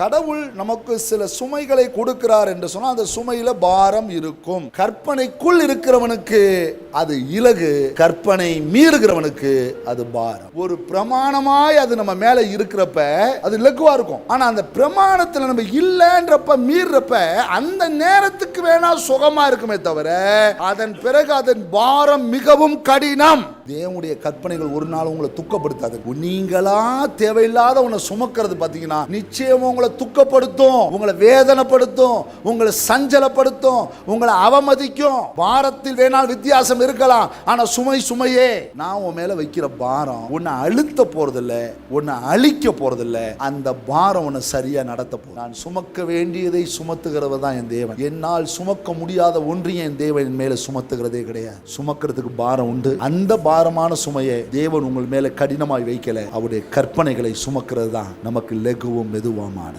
கடவுள் நமக்கு சில சுமைகளை கொடுக்கிறார் என்று சொன்னால் அந்த சுமையில பாரம் இருக்கும். கற்பனைக்குள் இருக்கிறவனுக்கு அது இலகு கற்பனை மீறுகிறவனுக்கு அது பாரம். ஒரு பிரமாணமாய் அது நம்ம மேல இருக்கிறப்ப அது இலகுவா இருக்கும். ஆனா அந்த பிரமாணத்துல நம்ம இல்லைன்றப்ப மீறப்ப அந்த நேரத்துக்கு வேணா சுகமா இருக்குமே தவிர அதன் பிறகு அதன் பாரம் மிகவும் கடினம். தேவனுடைய கற்பனைகள் ஒரு நாள் உங்களை துக்கப்படுத்தாது. நீங்களா தேவையில்லாத உன்னை சுமக்கிறது பாத்தீங்கன்னா நிச்சயம் உங்களை துக்கப்படுத்தும் உங்களை வேதனைப்படுத்தும் உங்களை சஞ்சலப்படுத்தும் உங்களை அவமதிக்கும். பாரத்தில் வேணால் வித்தியாசம் இருக்கலாம் ஆனால் சுமை சுமையே. நான் உன் மேலே வைக்கிற பாரம் உன்னை அழுத்த போறதில்ல உன்னை அழிக்க போறதில்லை. அந்த பாரம் உன்னை சரியாக நடத்த போகுது. நான் சுமக்க வேண்டியதை சுமத்துகிறவர் தான் என் தேவன். என்னால் சுமக்க முடியாத ஒன்றையும் என் தேவன் என் மேலே சுமத்துகிறதே கிடையாது. சுமக்கிறதுக்கு பாரம் உண்டு. அந்த பாரமான சுமையை தேவன் உங்கள் மேலே கடினமாய் வைக்கல. அவருடைய கற்பனைகளை சுமக்கிறது தான். நமக்கு லெகுவும் மெதுவாமான